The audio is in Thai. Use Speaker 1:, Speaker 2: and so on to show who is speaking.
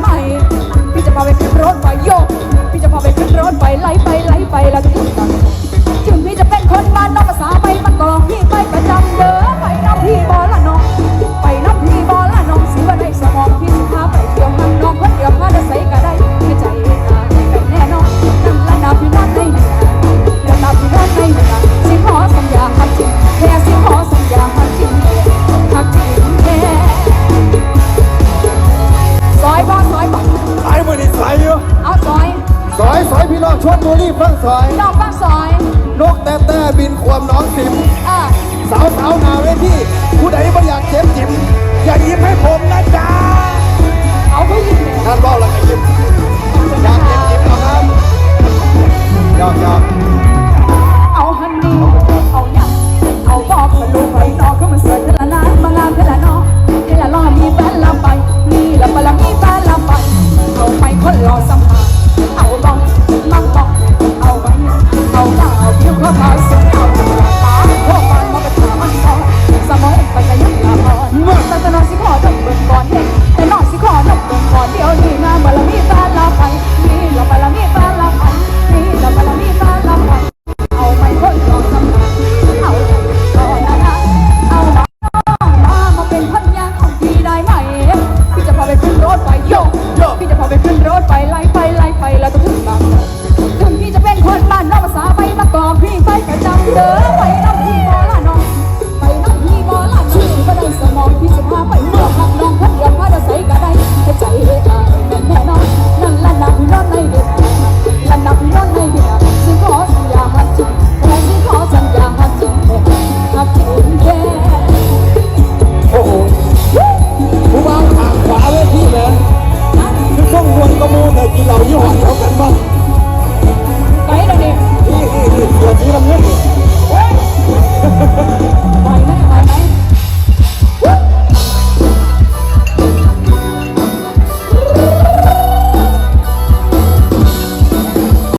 Speaker 1: my ลี่ฟังซอย
Speaker 2: น้องฟังซอย
Speaker 1: นกแต่แต่บินความน้องทิม
Speaker 2: เออ